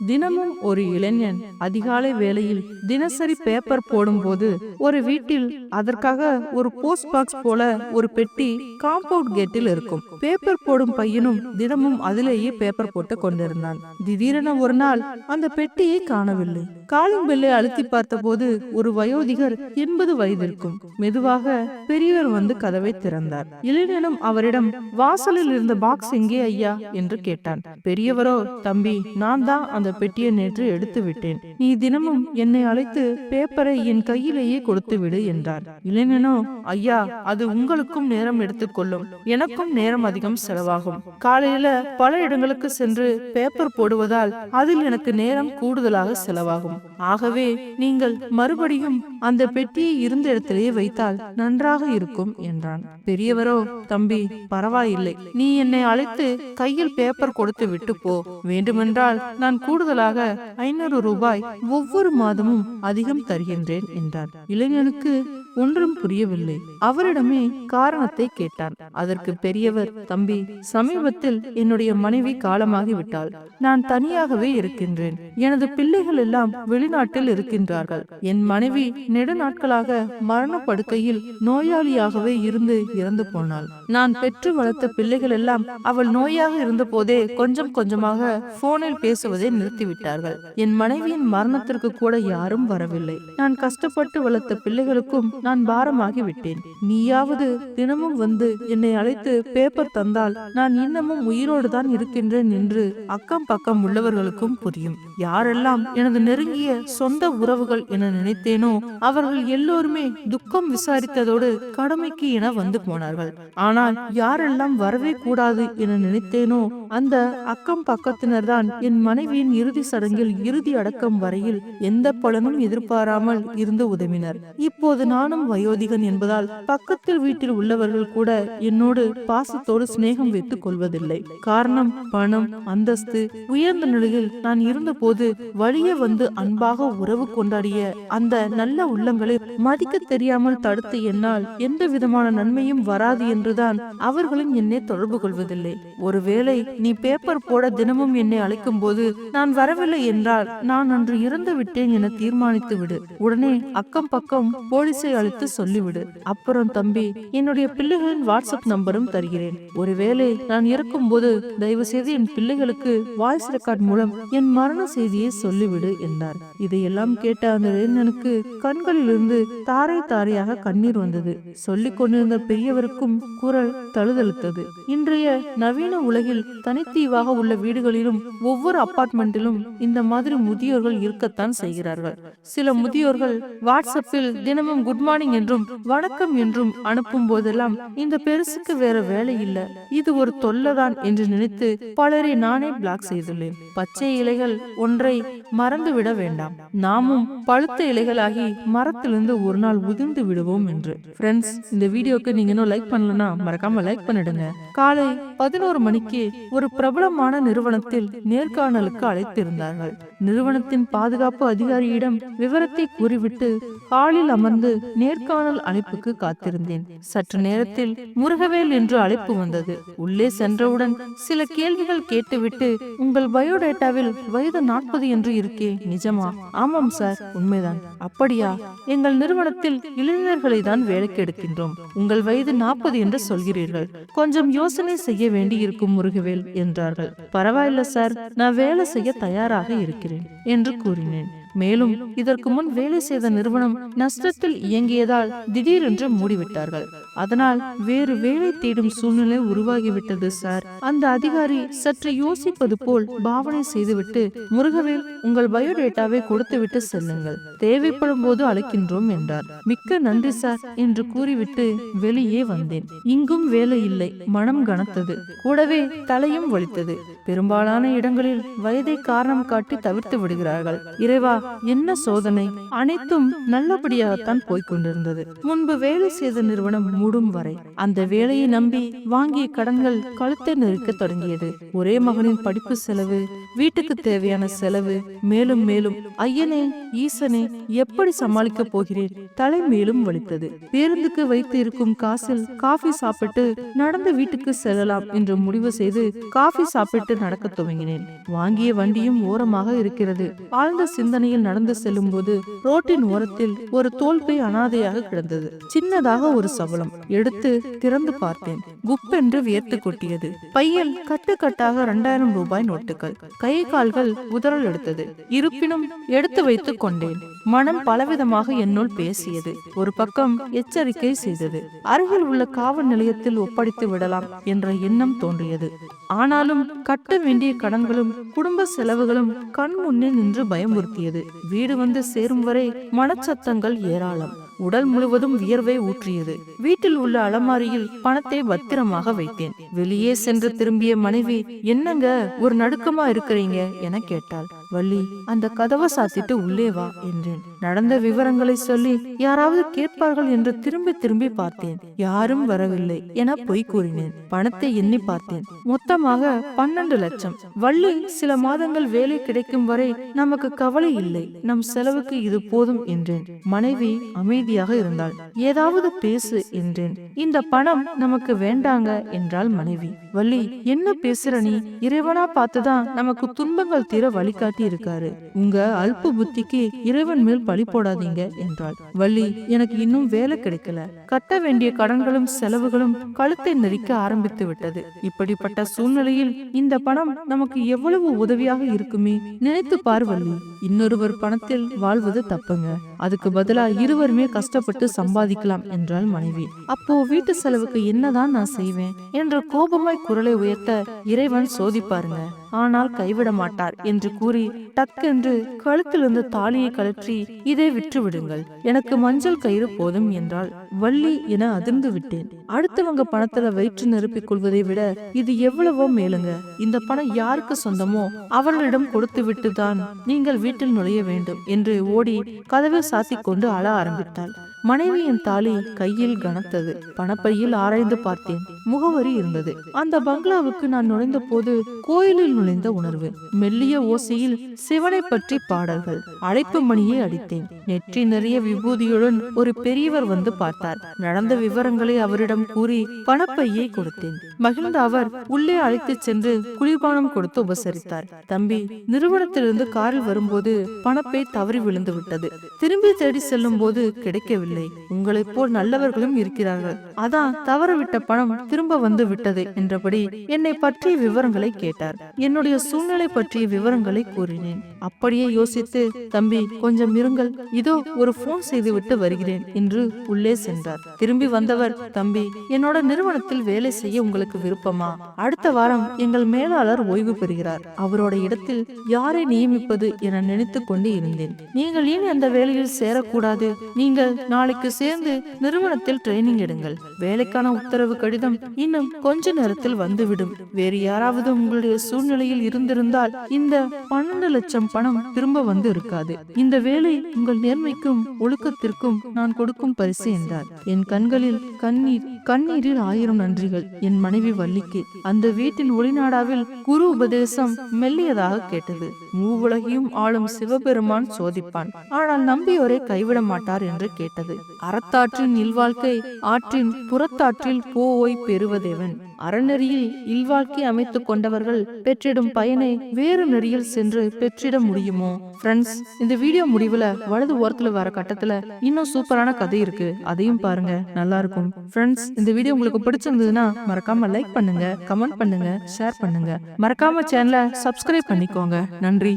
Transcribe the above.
தினமும் ஒரு இளைஞன் அதிகாலை வேளையில் தினசரி பேப்பர் போடும்போது ஒரு வீட்டில் அதற்காக ஒரு போஸ்ட் பாக்ஸ் போல ஒரு பெட்டி காம்பவுண்ட் கேட்டில் இருக்கும். பேப்பர் போடும் பையனும் தினமும் அதிலேயே பேப்பர் போட்டு கொண்டிருந்தான். திடீரென ஒரு நாள் அந்த பெட்டியை காணவில்லை. காலிங் பெல்லை அழுத்தி பார்த்தபோது ஒரு வயோதிகர் எண்பது வயதிருக்கும் மெதுவாக பெரியவர் வந்து கதவை திறந்தார். இளைஞனும் அவரிடம் வாசலில் இருந்த பாக்ஸ் எங்கே ஐயா? என்று கேட்டான். பெரியவரோ தம்பி நான் தான் அந்த பெட்டியை நேற்று எடுத்து விட்டேன் நீ தினமும் என்னை அழைத்து பேப்பரை என் கையிலேயே கொடுத்து விடு என்றார். இளைஞனோ ஐயா அது உங்களுக்கும் நேரம் எடுத்துக்கொள்ளும். எனக்கும் நேரம் அதிகம் செலவாகும். காலையில பல இடங்களுக்கு சென்று பேப்பர் போடுவதால் அதில் எனக்கு நேரம் கூடுதலாக செலவாகும். ஆகவே நீங்கள் மறுபடியும் அந்த பெட்டியை இருந்த இடத்திலேயே வைத்தால் நன்றாக இருக்கும் என்றான். பெரியவரோ தம்பி பரவாயில்லை. நீ என்னை அழைத்து கையில் பேப்பர் கொடுத்து விட்டு போ. வேண்டுமென்றால் நான் கூடுதலாக ஐநூறு ரூபாய் ஒவ்வொரு மாதமும் அதிகம் தருகின்றேன் என்றார். இளைஞனுக்கு ஒன்றும் புரியவில்லை. அவரிடமே காரணத்தை கேட்டான். அதற்கு பெரியவர் தம்பி சமீபத்தில் என்னுடைய மனைவி காலமாகி விட்டாள். நான் தனியாகவே இருக்கின்றேன். எனது பிள்ளைகள் எல்லாம் வெளிநாட்டில் இருக்கின்றார்கள். என் மனைவி நெடுநாட்களாக மரணப்படுக்கையில் நோயாளியாகவே இருந்து இறந்து போனாள். நான் பெற்று வளர்த்த பிள்ளைகள் எல்லாம் அவள் நோயாக இருந்த போதே கொஞ்சம் கொஞ்சமாக போனில் பேசுவதை நிறுத்திவிட்டார்கள். என் மனைவியின் மரணத்திற்கு கூட யாரும் வரவில்லை. நான் கஷ்டப்பட்டு வளர்த்த பிள்ளைகளுக்கும் நான் பாரமாகி விட்டேன் நீயாவது தினமும் வந்து என்னை அழைத்து பேப்பர் தந்தால் நான் இன்னமும் உயிரோடு தான் இருக்கின்றேன் என்று அக்கம் பக்கம் உள்ளவர்களுக்கும் புரியும். யாரெல்லாம் எனது நெருங்கிய சொந்த உறவுகள் என நினைத்தேனோ அவர்கள் எல்லோருமே துக்கம் விசாரித்ததோடு கடமைக்கு என வந்து போனார்கள். ஆனால் யாரெல்லாம் வரவே கூடாது என நினைத்தேனோ அந்த அக்கம் பக்கத்தினர் தான் என் மனைவியின் இறுதி சடங்கில் இறுதி அடக்கம் வரையில் எந்த பலனும் எதிர்பாராமல் இருந்து உதவினர். இப்போது நானும் வயோதிகன் என்பதால் பக்கத்தில் வீட்டில் உள்ளவர்கள் கூட என்னோடு பாசத்தோடு சிநேகம் வைத்துக் கொள்வதில்லை. காரணம் பணம் அந்தஸ்து. உயர்ந்த நிலையில் நான் இருந்தபோது வழியே வந்து அன்பாக உறவு கொண்டாடிய அந்த நல்ல உள்ளங்களை மதிக்க தெரியாமல் தடுத்த என்னால் எந்த விதமான நன்மையும் வராது என்றுதான் அவர்களும் என்னை தொடர்பு கொள்வதில்லை. ஒருவேளை நீ பேப்பர் போட தினமும் என்னை அழைக்கும் போது நான் வரவில்லை என்றால் நான் அன்று இறந்து விட்டேன் என தீர்மானித்து விடு உடனே அக்கம் பக்கம் போலீசை அழைத்து சொல்லிவிடு. அப்புறம் தம்பி என்னுடைய பிள்ளைகளின் வாட்ஸ்அப் நம்பரும் தருகிறேன். ஒருவேளை நான் இருக்கும் போது தயவு செய்து என் பிள்ளைகளுக்கு வாய்ஸ் ரெக்கார்ட் மூலம் என் மரண செய்தியை சொல்லிவிடு என்றார். இதையெல்லாம் கேட்ட அந்த இளைஞனுக்கு கண்களிலிருந்து தாரை தாரையாக கண்ணீர் வந்தது. சொல்லிக் கொண்டிருந்த பெரியவருக்கும் குரல் தழுதழுத்தது. இன்றைய நவீன உலகில் தனித்தீவாக உள்ள வீடுகளிலும் ஒவ்வொரு அப்பார்ட்மெண்டிலும் இந்த மாதிரி முதியோர்கள் இருக்கத்தான் செய்கிறார்கள். சில முதியோர்கள் வாட்ஸ்அப்பில் தினமும் குட் மார்னிங் என்றும் வணக்கம் என்றும் அனுப்பும் போதெல்லாம் இந்த பெருசுக்கு வேற வேலை இல்ல. இது ஒரு தொல்லதான் என்று நினைத்து பலரை நானே பிளாக் செய்துள்ளேன். பச்சை இலைகள் ஒன்றை மறந்து விட வேண்டாம். நாமும் பழுத்த இலைகளாகி மரத்திலிருந்து ஒரு நாள் உதிர்ந்து விடுவோம் என்று. ஃப்ரெண்ட்ஸ் இந்த வீடியோக்கு நீங்க இன்னும் லைக் பண்ணலனா மறக்காம லைக் பண்ணிடுங்க. காலை பதினோரு மணிக்கு ஒரு பிரபலமான நிறுவனத்தில் நேர்காணலுக்கு அழைத்திருந்தார்கள். நிறுவனத்தின் பாதுகாப்பு அதிகாரியிடம் விவரத்தை கூறிவிட்டு ஹாலில் அமர்ந்து நேர்காணல் அழைப்புக்கு காத்திருந்தேன். சற்று நேரத்தில் முருகவேல் என்று அழைப்பு வந்தது. உள்ளே சென்றவுடன் சில கேள்விகள் கேட்டுவிட்டு உங்கள் பயோடேட்டாவில் வயது நாற்பது என்று இருக்கே. நிஜமா? ஆமாம் சார் உண்மைதான். அப்படியா? எங்கள் நிறுவனத்தில் இளைஞர்களை தான் வேலைக்கு எடுக்கின்றோம் உங்கள் வயது நாற்பது என்று சொல்கிறீர்கள். கொஞ்சம் யோசனை செய்ய வேண்டி இருக்கும் முருகவேல் என்றார்கள். பரவாயில்ல சார் நான் வேலை செய்ய தயாராக இருக்கிறேன் என்று கூறினேன். மேலும் இதற்கு முன் வேலை செய்த நிறுவனம் நஷ்டத்தில் இயங்கியதால் திடீரென்று மூடிவிட்டார்கள். அதனால் வேறு வேலை தேடும் சூழ்நிலை உருவாகிவிட்டது சார். அந்த அதிகாரி சற்று யோசிப்பது போல் பாவனை செய்துவிட்டு முருகவேல் உங்கள் பயோடேட்டாவை கொடுத்துவிட்டு செல்லுங்கள். தேவைப்படும் போது அழைக்கின்றோம் என்றார். மிக்க நன்றி சார் என்று கூறிவிட்டு வெளியே வந்தேன். இங்கும் வேலை இல்லை. மனம் கனத்தது. கூடவே தலையும் வலித்தது. பெரும்பாலான இடங்களில் வயதை காரணம் காட்டி தவிர்த்து விடுகிறார்கள். இறைவா என்ன சோதனை? அனைத்தும் நல்லபடியாகத்தான் போய்க் கொண்டிருந்தது. முன்பு வேலை செய்த நிறுவனம் மூடும் வரை அந்த வேலையை நம்பி வாங்கிய கடன்கள் கழுத்தை நெருக்க தொடங்கியது. ஒரே மகனின் படிப்பு செலவு வீட்டுக்கு தேவையான செலவு மேலும் மேலும் ஐயனே ஈசனே எப்படி சமாளிக்க போகிறேன் தலை மேலும் வலித்தது. பேருந்துக்கு வைத்து இருக்கும் காசில் காஃபி சாப்பிட்டு நடந்து வீட்டுக்கு செல்லலாம் என்று முடிவு செய்து காஃபி சாப்பிட்டு நடக்க துவங்கினேன். வாங்கிய வண்டியும் ஓரமாக இருக்கிறது. ஆழ்ந்த சிந்தனையில் நடந்து செல்லும் போது ரோட்டின் ஓரத்தில் ஒரு தோல்பை அனாதையாக கிடந்தது. சின்னதாக ஒரு சபலம் எடுத்து திறந்து பார்த்தேன். குப்பென்று வியர்த்து கொட்டியது. பையில் கட்டுக்கட்டாக இரண்டாயிரம் ரூபாய் நோட்டுகள். கை கால்கள் உதறல் எடுத்தது. இருப்பினும் எடுத்து வைத்துக் கொண்டேன். மனம் பலவிதமாக என்னுள் பேசியது. ஒரு பக்கம் எச்சரிக்கை செய்தது. அருகில் உள்ள காவல் நிலையத்தில் ஒப்படைத்து விடலாம் என்ற எண்ணம் தோன்றியது. ஆனாலும் கட்ட வேண்டிய கடன்களும் குடும்ப செலவுகளும் கண் முன்னே நின்று பயமுறுத்தியது. வீடு வந்து சேரும் வரை மனச்சத்தங்கள் ஏராளம். உடல் முழுவதும் வியர்வை ஊற்றியது. வீட்டில் உள்ள அலமாரியில் பணத்தை பத்திரமாக வைத்தேன். வெளியே சென்று திரும்பிய மனைவி என்னங்க ஒரு நடுக்கமா இருக்கிறீங்க? என கேட்டாள். வள்ளி அந்த கதவை சாத்திட்டு உள்ளே வா என்றேன். நடந்த விவரங்களை சொல்லி யாராவது கேட்பார்கள் என்று திரும்பி திரும்பி பார்த்தேன். யாரும் வரவில்லை என பொய் கூறினேன். பணத்தை எண்ணி பார்த்தேன். மொத்தமாக பன்னெண்டு லட்சம். வள்ளி சில மாதங்கள் வேலை கிடைக்கும் வரை நமக்கு கவலை இல்லை. நம் செலவுக்கு இது போதும் என்றேன். மனைவி அமைதியாக இருந்தாள். ஏதாவது பேசு என்றேன். இந்த பணம் நமக்கு வேண்டாங்க என்றாள் மனைவி. வள்ளி என்ன பேசுற நீ? இறைவனா பார்த்துதான் நமக்கு துன்பங்கள் தீர வழிகாட்டி இருக்காரு உங்க அல்ப புத்திக்கு இறைவன் மேல் பழி போடாதீங்க என்றாள். வள்ளி எனக்கு இன்னும் வேலை கிடைக்கல. கட்ட வேண்டிய கடன்களும் செலவுகளும் கழுத்தை நெரிக்க ஆரம்பித்து விட்டது. இப்படிப்பட்ட சூழ்நிலையில் இந்த பணம் நமக்கு எவ்வளவு உதவியாக இருக்குமே நினைத்து பார் இன்னொருவர் பணத்தில் வாழ்வது தப்புங்க. அதுக்கு பதிலா இருவருமே கஷ்டப்பட்டு சம்பாதிக்கலாம் என்றாள் மனைவி. அப்போ வீட்டு செலவுக்கு என்னதான் நான் செய்வேன்? என்ற கோபமாய் குரலை உயர்த்த இறைவன் சோதிப்பாருங்க. ஆனால் கைவிட மாட்டார் என்று கூறி டக்கென்று கழுத்திலிருந்து தாலியை கழற்றி இதை விற்றுவிடுங்கள். எனக்கு மஞ்சள் கயிறு போதும் என்றால் வள்ளி என அதிர்ந்து விட்டேன். அடுத்தவங்க பணத்துல வயிற்று நிரப்பிக் கொள்வதை விட இது எவ்வளவோ மேலுங்க. இந்த பணம் யாருக்கு சொந்தமோ அவர்களிடம் கொடுத்து விட்டுதான் நீங்கள் வீட்டில் நுழைய வேண்டும் என்று ஓடி கதவை சாத்திக் கொண்டு அழ ஆரம்பித்தாள். மனைவியின் தாலி கையில் கனத்தது. பணப்பையில் ஆராய்ந்து பார்த்தேன். முகவரி இருந்தது. அந்த பங்களாவுக்கு நான் நுழைந்த போது கோயிலில் நுழைந்த உணர்வு. மெல்லிய ஓசையில் சிவனை பற்றி பாடல்கள். அழைப்பு மணியை அடித்தேன். நெற்றி நிறைய விபூதியுடன் ஒரு பெரியவர் வந்து பார்த்தார். நடந்த விவரங்களை அவரிடம் கூறி பணப்பையை கொடுத்தேன். மகிழ்ந்த அவர் உள்ளே அழைத்துச் சென்று குளிர்பானம் கொடுத்து உபசரித்தார். தம்பி நிறுவனத்திலிருந்து காரில் வரும்போது பணப்பை தவறி விழுந்து விட்டது திரும்பி தேடி செல்லும் போது கிடைக்கவில்லை. இல்லை. உங்களைப் போல் நல்லவர்களும் இருக்கிறார்கள். அதான் தவறவிட்ட பணம் திரும்ப வந்து விட்டது என்றபடி என்னை பற்றிய விவரங்களை கேட்டார். என்னுடைய சூழ்நிலை பற்றிய விவரங்களை கூறினேன். அப்படியே யோசித்து தம்பி கொஞ்சம் இருங்கள். இதோ ஒரு போன் செய்துவிட்டு வருகிறேன் என்று உள்ளே சென்றார். திரும்பி வந்தவர் தம்பி என்னோட நிறுவனத்தில் வேலை செய்ய உங்களுக்கு விருப்பமா? அடுத்த வாரம் எங்கள் மேலாளர் ஓய்வு பெறுகிறார். அவரோட இடத்தில் யாரை நியமிப்பது என நினைத்துக் கொண்டு இருந்தேன். நீங்கள் ஏன் அந்த வேலையில் சேரக்கூடாது? நீங்கள் நாளை நாளைக்கு சேர்ந்து நிறுவனத்தில் ட்ரைனிங் எடுங்கள். வேலைக்கான உத்தரவு கடிதம் இன்னும் கொஞ்ச நேரத்தில் வந்துவிடும். வேறு யாராவது உங்களுடைய சூழ்நிலையில் இருந்திருந்தால் இந்த பன்னெண்டு லட்சம் பணம் திரும்ப வந்து இருக்காது. இந்த வேலை உங்கள் நேர்மைக்கும் ஒழுக்கத்திற்கும் நான் கொடுக்கும் பரிசு என்றார். என் கண்களில் கண்ணீர் கண்ணீரில் ஆயிரம் நன்றிகள். என் மனைவி வள்ளிக்கு அந்த வீட்டின் ஒளிநாடாவில் குரு உபதேசம் மெல்லியதாக கேட்டது. மூவுலகையும் ஆளும் சிவபெருமான் சோதிப்பான். ஆனால் நம்பியோரை கைவிட மாட்டார் என்று கேட்டது. அறத்தாற்றின் இல்வாழ்க்கை ஆற்றின் புறத்தாற்றில் போய் பெறுவதேவன். அறநெறியில் இல்வாழ்க்கை அமைத்துக் கொண்டவர்கள் பெற்றிடும் பயனை வேறு நெறியில் சென்று பெற்றிட முடியுமோ? ஃப்ரெண்ட்ஸ் இந்த வீடியோ முடிவுல வலது ஓரத்துல வர கட்டத்துல இன்னும் சூப்பரான கதை இருக்கு. அதையும் பாருங்க நல்லா இருக்கும். ஃப்ரெண்ட்ஸ் இந்த வீடியோ உங்களுக்கு பிடிச்சிருந்ததுன்னா மறக்காம லைக் பண்ணுங்க கமெண்ட் பண்ணுங்க ஷேர் பண்ணுங்க. மறக்காம சேனலை சப்ஸ்கிரைப் பண்ணிக்கோங்க. நன்றி.